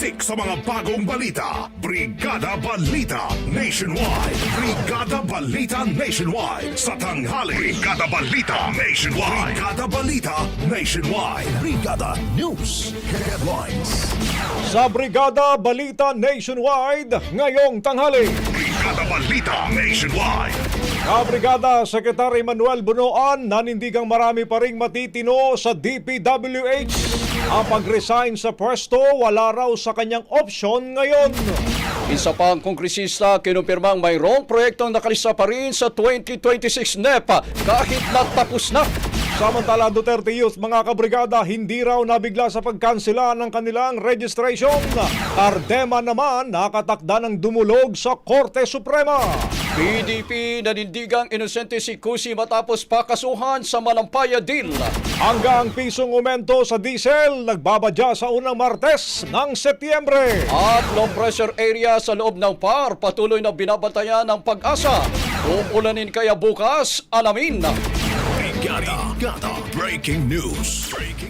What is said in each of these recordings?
Siksik sa mga bagong balita. Brigada Balita Nationwide. Brigada Balita Nationwide. Sa tanghali. Brigada Balita Nationwide. Brigada Balita Nationwide. Brigada News Headlines. Sa Brigada Balita Nationwide, ngayong tanghali. Brigada Balita Nationwide. Kabrigada Secretary Manuel Bunoan nanindigang marami pa ring matitino sa DPWH. Ang pag-resign sa pwesto wala raw sa kanyang option ngayon. Isa pang kongresista kinumpirmang mayroong proyektong nakalista pa rin sa 2026 NEPA kahit natapos na. Samantala Duterte Youth mga kabrigada hindi raw nabigla sa pagkansela ng kanilang registration. Ardema naman nakatakda ng dumulog sa Korte Suprema. PDP nanindigang inosente si Kusi matapos pakasuhan sa Malampaya Deal. Hanggang pisong umento sa diesel, nagbabadya sa unang Martes ng Setyembre. At low pressure area sa loob ng PAR patuloy na binabantayan ng pag-asa. Uulanin kaya bukas, alamin. Brigada. Breaking news. Breaking news.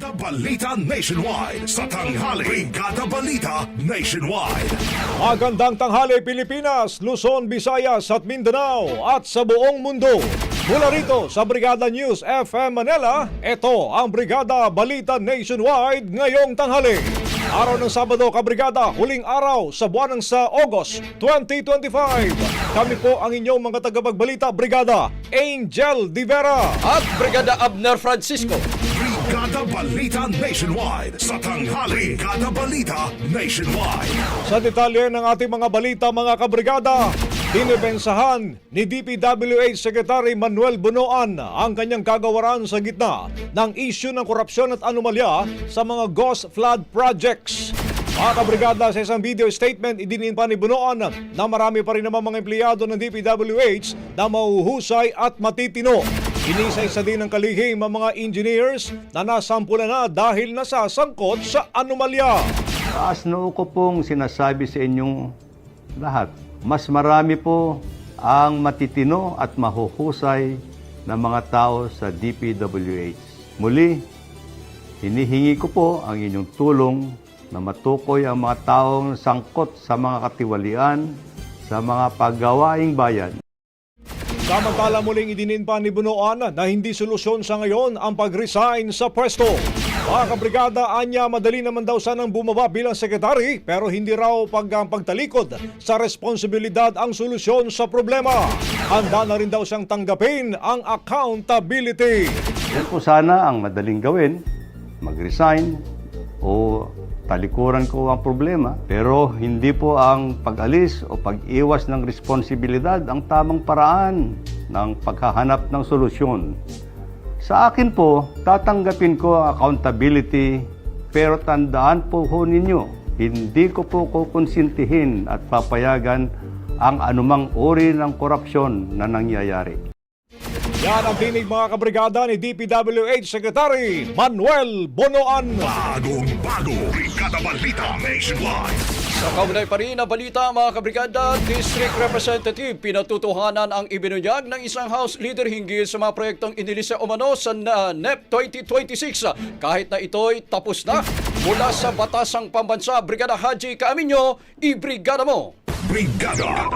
Brigada Balita Nationwide. Sa tanghali. Brigada Balita Nationwide. Magandang tanghali Pilipinas, Luzon, Visayas at Mindanao at sa buong mundo. Mula rito sa Brigada News FM Manila, ito ang Brigada Balita Nationwide ngayong tanghali. Araw ng Sabado, Kabrigada, huling araw sa buwan ng sa August 2025. Kami po ang inyong mga tagapagbalita, Brigada Angel Divera. At Brigada Abner Francisco. Brigada Balita Nationwide. Sa tanghali. Brigada Balita Nationwide. Sa detalye ng ating mga balita mga kabrigada, dinipensahan ni DPWH Secretary Manuel Bunoan ang kanyang kagawaran sa gitna ng issue ng korupsyon at anomalya sa mga ghost flood projects. Mga kabrigada, sa isang video statement, idinin pa ni Bunoan na marami pa rin naman mga empleyado ng DPWH na mahuhusay at matitino. Inisa-isa din ng kalihim ang mga engineers na nasampula na dahil nasasangkot sa anomalya. Taas noo ko pong sinasabi sa inyong lahat. Mas marami po ang matitino at mahuhusay na mga tao sa DPWH. Muli, hinihingi ko po ang inyong tulong na matukoy ang mga taong sangkot sa mga katiwalian sa mga paggawaing bayan. Samantala muling idinimpa ni Bunoan na hindi solusyon sa ngayon ang pag-resign sa pwesto. Mga kabrigada, anya madali naman daw sanang bumaba bilang sekretary pero hindi raw pag pagtalikod sa responsibilidad ang solusyon sa problema. Handa na rin daw siyang tanggapin ang accountability. Yan po sana ang madaling gawin, mag-resign o talikuran ko ang problema. Pero hindi po ang pag-alis o pag-iwas ng responsibilidad ang tamang paraan ng paghahanap ng solusyon. Sa akin po, tatanggapin ko ang accountability pero tandaan po ho ninyo, hindi ko po kukonsintihin at papayagan ang anumang uri ng korupsyon na nangyayari. Yan ang tinig mga kabrigada ni DPWH Secretary Manuel Bonoan. Bagong bago, Brigada Balita Nationwide. Sa kaunay pa rin na balita mga kabrigada, District Representative pinatutuhanan ang ibinunyag ng isang House Leader hinggil sa mga proyektong inilisa umano sa uh, NEP 2026 kahit na ito'y tapos na. Mula sa Batasang Pambansa, Brigada Haji Kaaminyo, i-brigada mo! Brigada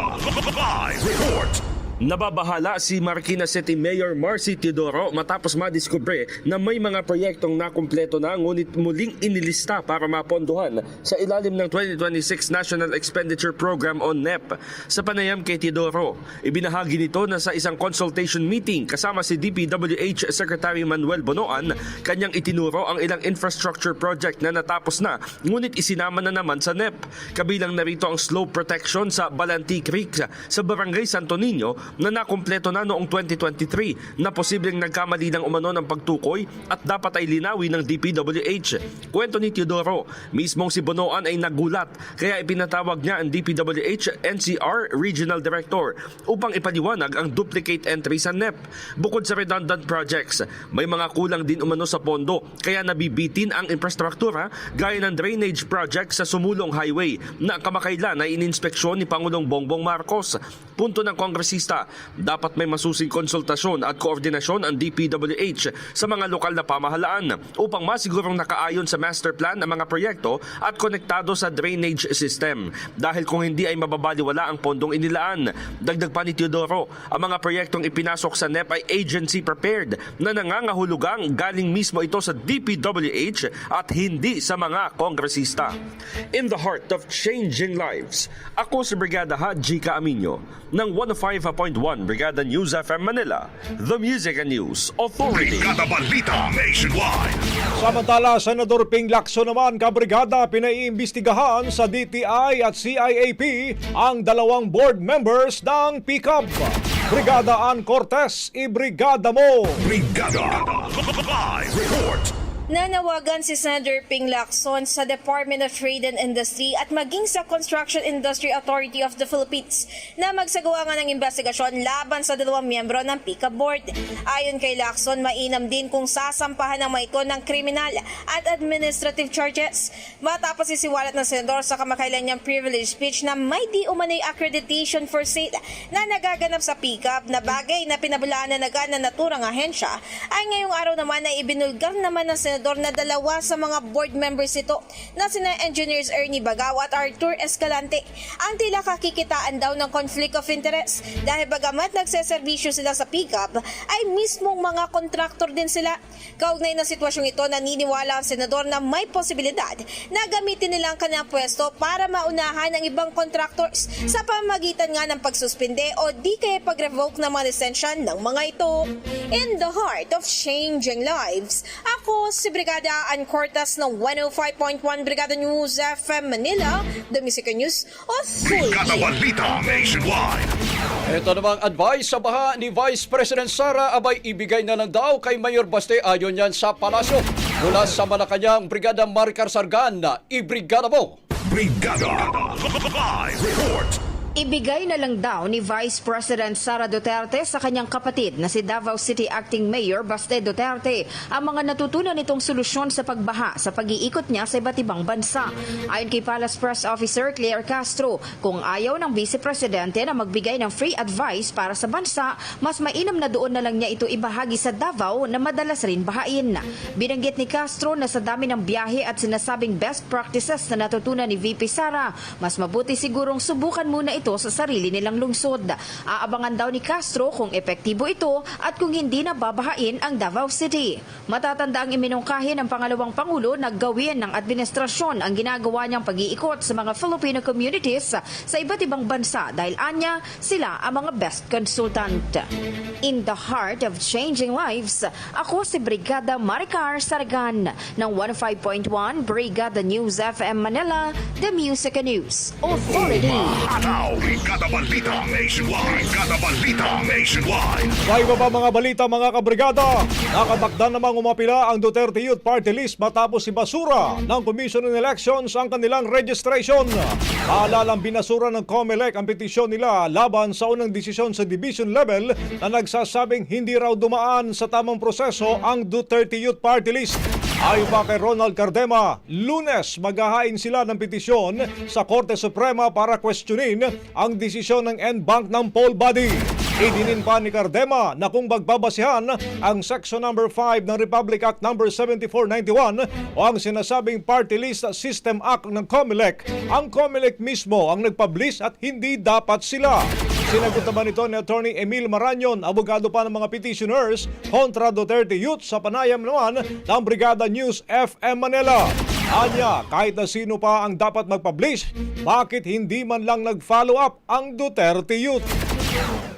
Live Report. Nababahala si Marikina City Mayor Marcy Teodoro matapos madiskubre na may mga proyektong nakumpleto na ngunit muling inilista para mapondohan sa ilalim ng 2026 National Expenditure Program o NEP. Sa panayam kay Teodoro, ibinahagi nito na sa isang consultation meeting kasama si DPWH Secretary Manuel Bonoan, kanyang itinuro ang ilang infrastructure project na natapos na ngunit isinama na naman sa NEP. Kabilang narito ang slope protection sa Balanti Creek sa Barangay Santo Niño na nakumpleto na noong 2023 na posibleng nagkamali ng umano ng pagtukoy at dapat ay linawi ng DPWH. Kwento ni Teodoro, mismong si Bonoan ay nagulat kaya ipinatawag niya ang DPWH NCR Regional Director upang ipaliwanag ang duplicate entry sa NEP. Bukod sa redundant projects, may mga kulang din umano sa pondo kaya nabibitin ang infrastruktura gaya ng drainage project sa Sumulong Highway na kamakailan ay ininspeksyon ni Pangulong Bongbong Marcos. Punto ng kongresista, dapat may masusing konsultasyon at koordinasyon ang DPWH sa mga lokal na pamahalaan upang masigurong nakaayon sa master plan ang mga proyekto at konektado sa drainage system. Dahil kung hindi ay mababaliwala ang pondong inilaan. Dagdag pa ni Teodoro, ang mga proyektong ipinasok sa NEP ay agency prepared na nangangahulugang galing mismo ito sa DPWH at hindi sa mga kongresista. In the heart of changing lives, ako si Brigada Haji Kaaminyo ng 105.1 Brigada News FM Manila, the Music and News Authority. Brigada Balita Nationwide. Samantala, Senador Ping Lacson naman kabrigada pinaiimbestigahan sa DTI at CIAP ang dalawang board members ng PICAB. Brigada Ann Cortez, ibrigada mo! Brigada Live Report. Nanawagan si Senator Ping Lacson sa Department of Trade and Industry at maging sa Construction Industry Authority of the Philippines na magsagawa nga ng investigasyon laban sa dalawang miyembro ng PICA Board. Ayon kay Lacson, mainam din kung sasampahan ng mga ito ng kriminal at administrative charges. Matapos isiwalat ng senador sa kamakailan niyang privilege speech na may di umanay accreditation for sale na nagaganap sa PICAP na bagay na pinabulaan na naga na naturang ahensya ay ngayong araw naman ay ibinulgar naman ng senador na dalawa sa mga board members ito na sina Engineers Ernie Bagaw at Arthur Escalante ang tila kakikitaan daw ng conflict of interest dahil bagamat nagseservisyo sila sa pickup ay mismong mga kontraktor din sila. Kaugnay na sitwasyong ito naniniwala ang senador na may posibilidad na gamitin nila ang kanilang pwesto para maunahan ang ibang contractors sa pamagitan nga ng pagsuspinde o di kaya pag-revoke ng mga lisensya ng mga ito. In the heart of changing lives, ako si Brigada Ann Cortas ng 105.1 Brigada News FM Manila, The Music News Brigada Authority. Balita Nationwide. Ito namang advice sa baha ni Vice President Sara abay ibigay na lang daw kay Mayor Baste ayon yan sa palasyo. Mula sa Malacanang, Brigada Maricar Sargan na ibrigada mo. Brigada Live Report. Ibigay na lang daw ni Vice President Sara Duterte sa kanyang kapatid na si Davao City Acting Mayor Baste Duterte ang mga natutunan nitong solusyon sa pagbaha sa pag-iikot niya sa iba't ibang bansa. Ayon kay Palace Press Officer Claire Castro, kung ayaw ng Vice Presidente na magbigay ng free advice para sa bansa, mas mainam na doon na lang niya ito ibahagi sa Davao na madalas rin bahain. Binanggit ni Castro na sa dami ng biyahe at sinasabing best practices na natutunan ni VP Sara, mas mabuti sigurong subukan muna ito sa sarili nilang lungsod. Aabangan daw ni Castro kung epektibo ito at kung hindi na babahain ang Davao City. Matatanda ang iminungkahi ng pangalawang Pangulo na gawin ng administrasyon ang ginagawa niyang pag-iikot sa mga Filipino communities sa iba't ibang bansa dahil anya sila ang mga best consultant. In the heart of changing lives, ako si Brigada Maricar Saragan ng 105.1 Brigada News FM Manila, The Music News Authority. Ataw, Brigada Balita Nationwide. Brigada Balita Nationwide. Sa iba pa mga balita mga kabrigada, nakatakda namang umapila ang Duterte Youth Party List matapos si Basura ng Commission on Elections ang kanilang registration. Paalalang binasura ng COMELEC ang petisyon nila laban sa unang desisyon sa division level na nagsasabing hindi raw dumaan sa tamang proseso ang Duterte Youth Party List. Ayon pa kay Ronald Cardema, lunes maghahain sila ng petisyon sa Korte Suprema para questionin ang desisyon ng NBank ng poll body. Idinin pa ni Cardema na kung magbabasihan ang Section Number 5 ng Republic Act Number 7491 o ang sinasabing Party List System Act ng COMELEC, ang COMELEC mismo ang nagpublish at hindi dapat sila. Sinagot naman ito ni Attorney Emil Maranyon, abogado pa ng mga petitioners kontra Duterte Youth sa panayam naman ng Brigada News FM Manila. Anya, kahit na sino pa ang dapat mag-publish, bakit hindi man lang nag-follow up ang Duterte Youth?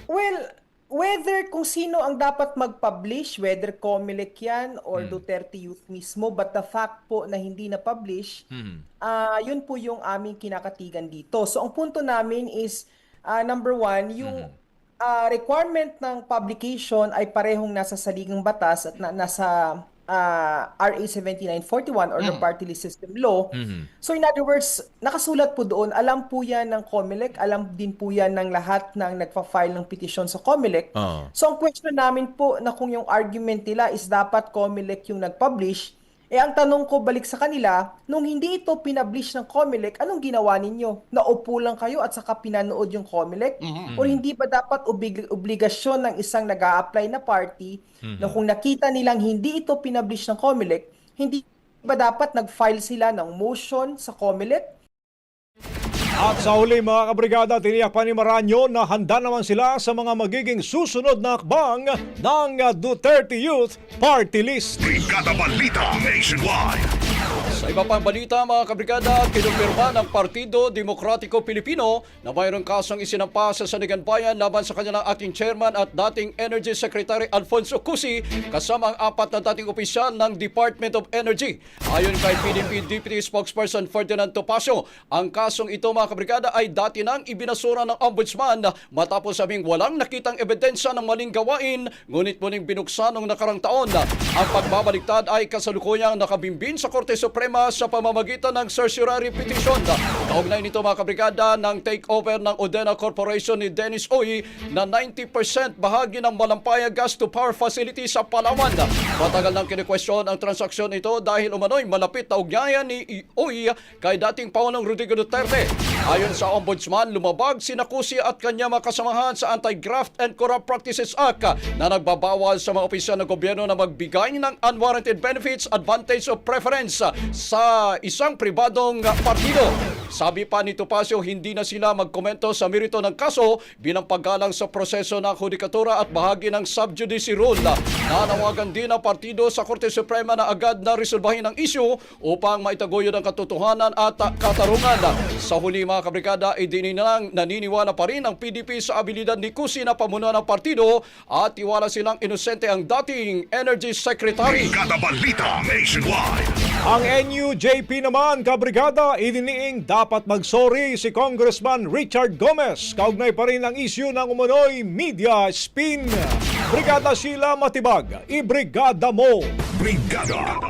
Well, whether kung sino ang dapat mag-publish, whether Comelec yan or Duterte Youth mismo, but the fact po na hindi na-publish, ah yun po yung aming kinakatigan dito. So ang punto namin is, ah, number one, yung ah, requirement ng publication ay parehong nasa saligang batas at na, nasa ah, RA 7941 or the Party List System Law. So in other words, nakasulat po doon, alam po yan ng COMELEC, alam din po yan ng lahat ng nagpa-file ng petition sa COMELEC. So ang question namin po na kung yung argument nila is dapat COMELEC yung nag-publish, eh ang tanong ko balik sa kanila, nung hindi ito pinablish ng COMELEC, anong ginawa ninyo? Naupo lang kayo at saka pinanood yung COMELEC? O hindi ba dapat oblig- obligasyon ng isang nag apply na party na kung nakita nilang hindi ito pinablish ng COMELEC, hindi ba dapat nag-file sila ng motion sa COMELEC At sa huli mga kabrigada, tiniyak pa ni Maranyo na handa naman sila sa mga magiging susunod na akbang ng Duterte Youth Party List. Brigada Balita Nationwide. Sa iba pang balita mga kabrigada, kinumpirma ng Partido Demokratiko Pilipino na mayroong kasong isinampa sa Sanigan Bayan laban sa kanilang acting chairman at dating Energy Secretary Alfonso Cusi kasama ang apat na dating opisyal ng Department of Energy. Ayon kay PDP Deputy Spokesperson Ferdinand Topacio, ang kasong ito mga kabrigada ay dati nang ibinasura ng Ombudsman matapos sabing walang nakitang ebidensya ng maling gawain ngunit muling binuksan noong nakarang taon. Ang pagbabaliktad ay kasalukuyang nakabimbin sa Korte Suprema sa pamamagitan ng certiorari petition. Kaugnay nito mga kabrigada ng takeover ng Odena Corporation ni Dennis Oy na 90% bahagi ng Malampaya Gas to Power Facility sa Palawan. Matagal nang kinikwestiyon ang transaksyon ito dahil umano'y malapit na ugnayan ni Oy kay dating Pangulong Rodrigo Duterte. Ayon sa Ombudsman, lumabag si Nakusi at kanya mga kasamahan sa Anti-Graft and Corrupt Practices Act na nagbabawal sa mga opisyal ng gobyerno na magbigay ng unwarranted benefits, advantage of preference sa isang pribadong partido. Sabi pa ni Topacio, hindi na sila magkomento sa merito ng kaso bilang paggalang sa proseso ng judikatura at bahagi ng subjudice rule. Nanawagan din ang partido sa Korte Suprema na agad na resolbahin ang isyu upang maitaguyod ang katotohanan at katarungan. Sa huli mga kabrigada, idinilang naniniwala pa rin ang PDP sa abilidad ni Kusi na pamunuan ng partido at tiwala silang inosente ang dating Energy Secretary. Brigada Balita Nationwide. Ang NUJP naman, kabrigada, idiniing dapat magsorry si Congressman Richard Gomez. Kaugnay pa rin ang isyu ng umunoy media spin. Brigada Sheila Matibag, ibrigada mo! Brigada.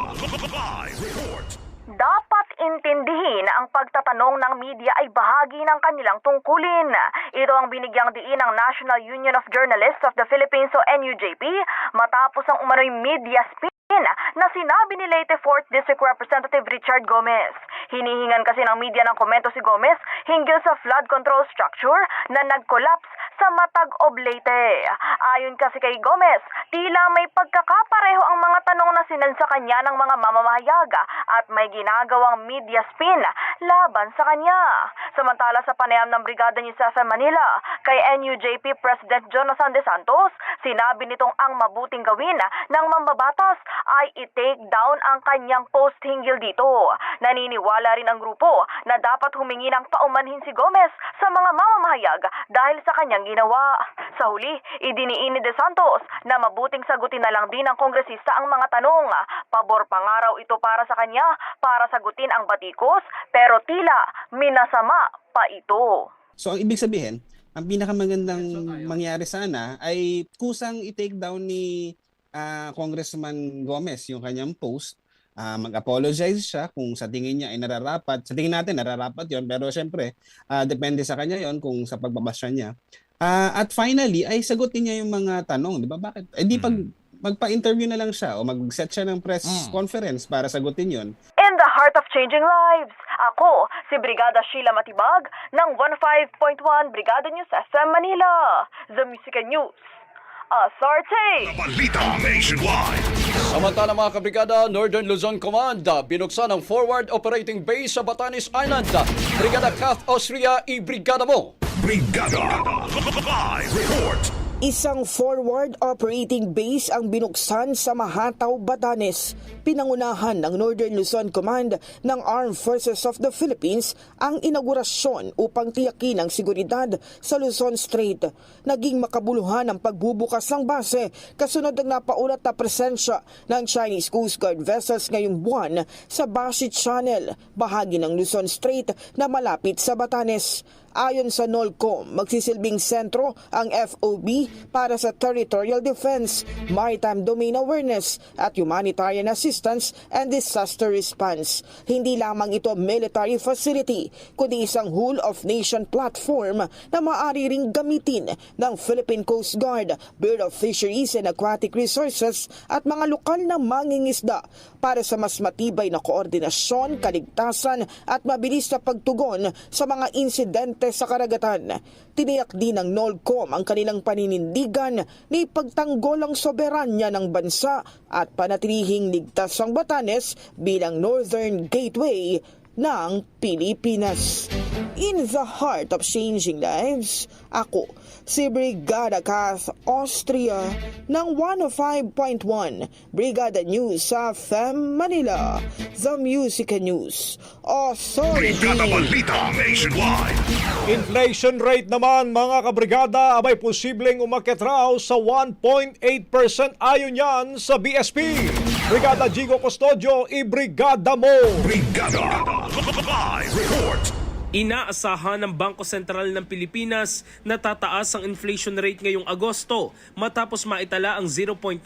Live report. Dapat intindihin na ang pagtatanong ng media ay bahagi ng kanilang tungkulin. Ito ang binigyang diin ng National Union of Journalists of the Philippines o NUJP matapos ang umano'y media spin na sinabi ni Leyte 4th District Representative Richard Gomez. Hinihingan kasi ng media ng komento si Gomez hinggil sa flood control structure na nag-collapse sa Matag of Leyte. Ayon kasi kay Gomez, tila may pagkakapareho ang mga tanong na sinansa kanya ng mga mamamahayag at may ginagawang media spin laban sa kanya. Samantala sa panayam ng Brigada News sa Manila, kay NUJP President Jonathan De Santos, sinabi nitong ang mabuting gawin ng mambabatas ay i-take down ang kanyang post hinggil dito. Naniniwala rin ang grupo na dapat humingi ng paumanhin si Gomez sa mga mamamahayag dahil sa kanyang ginawa. Sa huli, idiniin ni De Santos na mabuting sagutin na lang din ng kongresista ang mga tanong. Pabor pangaraw ito para sa kanya para sagutin ang batikos pero tila minasama pa ito. So ang ibig sabihin, ang pinakamagandang mangyari sana ay kusang i-take down ni ah, Congressman Gomez yung kanyang post. Ah, mag-apologize siya kung sa tingin niya ay nararapat. Sa tingin natin nararapat yon pero syempre ah, depende sa kanya yon kung sa pagbabasya niya. Ah, at finally ay sagutin niya yung mga tanong, di ba? Bakit? Eh di pag magpa-interview na lang siya o mag-set siya ng press conference para sagutin yon. In the heart of changing lives, ako si Brigada Sheila Matibag ng 15.1 Brigada News FM Manila. The Music and News. Authority! Balita Nationwide. Samantala mga kabrigada, Northern Luzon Command, binuksan ang forward operating base sa Batanes Island. Brigada Kath Austria, i-brigada mo! Brigada. Live report. Isang forward operating base ang binuksan sa Mahataw, Batanes. Pinangunahan ng Northern Luzon Command ng Armed Forces of the Philippines ang inaugurasyon upang tiyakin ang seguridad sa Luzon Strait. Naging makabuluhan ang pagbubukas ng base kasunod ng napaulat na presensya ng Chinese Coast Guard vessels ngayong buwan sa Bashi Channel, bahagi ng Luzon Strait na malapit sa Batanes. Ayon sa NOLCOM, magsisilbing sentro ang FOB para sa territorial defense, maritime domain awareness at humanitarian assistance and disaster response. Hindi lamang ito military facility, kundi isang whole of nation platform na maaari ring gamitin ng Philippine Coast Guard, Bureau of Fisheries and Aquatic Resources at mga lokal na mangingisda para sa mas matibay na koordinasyon, kaligtasan at mabilis na pagtugon sa mga insidente sa karagatan. Tiniyak din ng NOLCOM ang kanilang paninindigan na ipagtanggol ang soberanya ng bansa at panatilihing ligtas ang Batanes bilang Northern Gateway ng Pilipinas. In the heart of changing lives, ako si Brigada Kath Austria ng 105.1 Brigada News sa FM Manila, The Music and News Authority. Brigada Balita Nationwide. Inflation rate naman mga kabrigada abay posibleng umakyat raw sa 1.8% ayon yan sa BSP. Brigada Jigo Custodio, i-brigada mo! Brigada. Live report. Inaasahan ng Bangko Sentral ng Pilipinas na tataas ang inflation rate ngayong Agosto matapos maitala ang 0.9%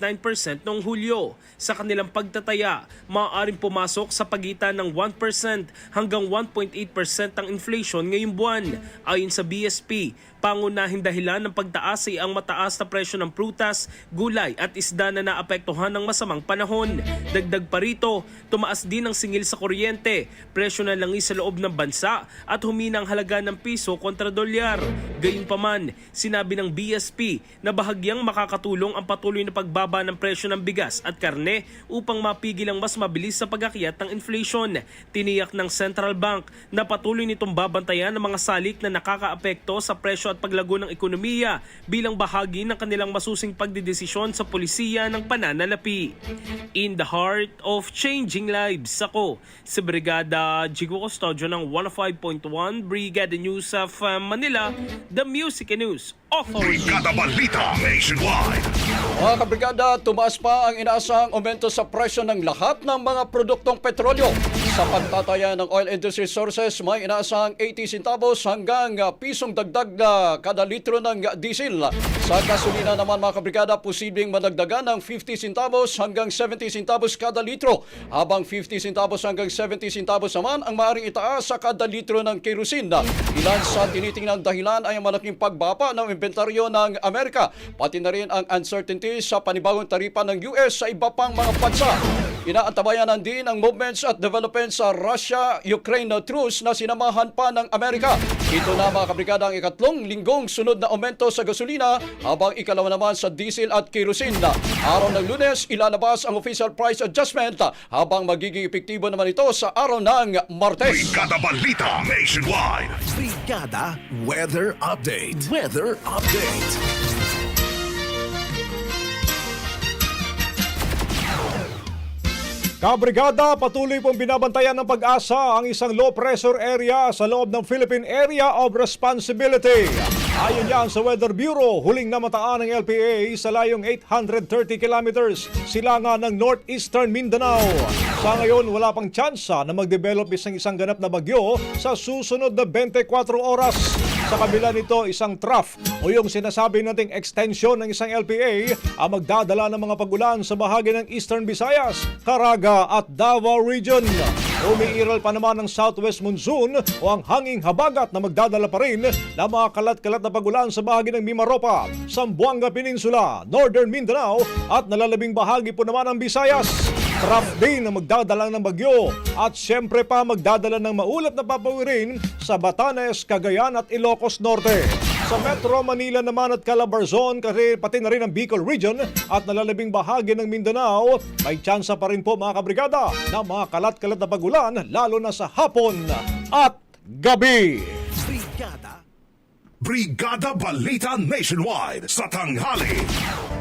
noong Hulyo. Sa kanilang pagtataya, maaaring pumasok sa pagitan ng 1% hanggang 1.8% ang inflation ngayong buwan. Ayon sa BSP, pangunahing dahilan ng pagtaas ay ang mataas na presyo ng prutas, gulay at isda na naapektuhan ng masamang panahon. Dagdag pa rito, tumaas din ang singil sa kuryente, presyo na langis sa loob ng bansa at humina ang halaga ng piso kontra dolyar. Gayunpaman, sinabi ng BSP na bahagyang makakatulong ang patuloy na pagbaba ng presyo ng bigas at karne upang mapigil ang mas mabilis sa pag-akyat ng inflation. Tiniyak ng Central Bank na patuloy nitong babantayan ang mga salik na nakakaapekto sa presyo at paglago ng ekonomiya bilang bahagi ng kanilang masusing pagdidesisyon sa polisiya ng pananalapi. In the heart of changing lives, ako si Brigada Jigo Custodio ng 105.1 Brigada News of uh, Manila, The Music and News Authority. Brigada Balita Nationwide. Mga kabrigada, tumaas pa ang inaasahang aumento sa presyo ng lahat ng mga produktong petrolyo. Sa pagtataya ng oil industry sources, may inaasahang 80 centavos hanggang ah, pisong dagdag na kada litro ng diesel. Sa gasolina naman mga kabrigada, posibleng madagdagan ng 50 centavos hanggang 70 centavos kada litro, habang 50 centavos hanggang 70 centavos naman ang maaaring itaas sa kada litro ng kerosene. Ilan sa tinitingnan dahilan ay ang malaking pagbaba ng inventaryo ng Amerika, pati na rin ang uncertainty sa panibagong taripa ng US sa iba pang mga bansa. Inaantabayanan din ang movements at developments sa Russia-Ukraine truce na sinamahan pa ng Amerika. Ito na mga kabrigada ang ikatlong linggong sunod na aumento sa gasolina habang ikalawa naman sa diesel at kerosene. Araw ng lunes, ilalabas ang official price adjustment habang magiging epektibo naman ito sa araw ng Martes. Brigada Balita Nationwide. Brigada Weather Update. Weather Update. Kabrigada, patuloy pong binabantayan ng pag-asa ang isang low pressure area sa loob ng Philippine Area of Responsibility. Ayon yan sa Weather Bureau, huling namataan ng LPA sa layong 830 kilometers silangan ng northeastern Mindanao. Sa ngayon, wala pang tsansa na mag-develop isang isang ganap na bagyo sa susunod na 24 oras. Sa kabila nito, isang trough o yung sinasabi nating extension ng isang LPA ang magdadala ng mga pagulan sa bahagi ng Eastern Visayas, Caraga at Davao Region. Umiiral pa naman ng southwest monsoon o ang hanging habagat na magdadala pa rin ng mga kalat-kalat na pagulan sa bahagi ng Mimaropa, Zamboanga Peninsula, Northern Mindanao at nalalabing bahagi po naman ng Visayas. Trough din ang magdadala ng bagyo at siyempre pa magdadala ng maulap na papawirin sa Batanes, Cagayan at Ilocos Norte. Sa Metro Manila naman at Calabarzon, kasi pati na rin ang Bicol Region at nalalabing bahagi ng Mindanao, may tsansa pa rin po mga kabrigada na mga kalat-kalat na pagulan lalo na sa hapon at gabi. Brigada Brigada Balita Nationwide sa tanghali.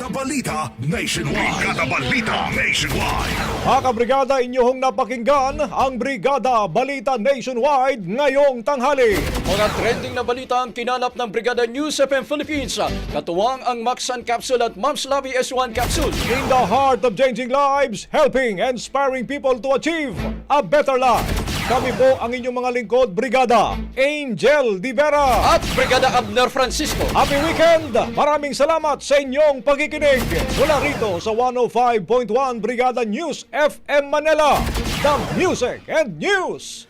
Brigada Balita Nationwide. Brigada Balita Nationwide. Mga kabrigada, inyong napakinggan ang Brigada Balita Nationwide ngayong tanghali. Mga trending na balita ang kinalap ng Brigada News FM Philippines. Katuwang ang Maxan Capsule at Mams Labi S1 Capsule. In the heart of changing lives, helping and inspiring people to achieve a better life. Kami po ang inyong mga lingkod, Brigada Angel Di Vera. At Brigada Abner Francisco. Happy weekend! Maraming salamat sa inyong pagkikinig. Mula rito sa 105.1 Brigada News FM Manila. The Music and News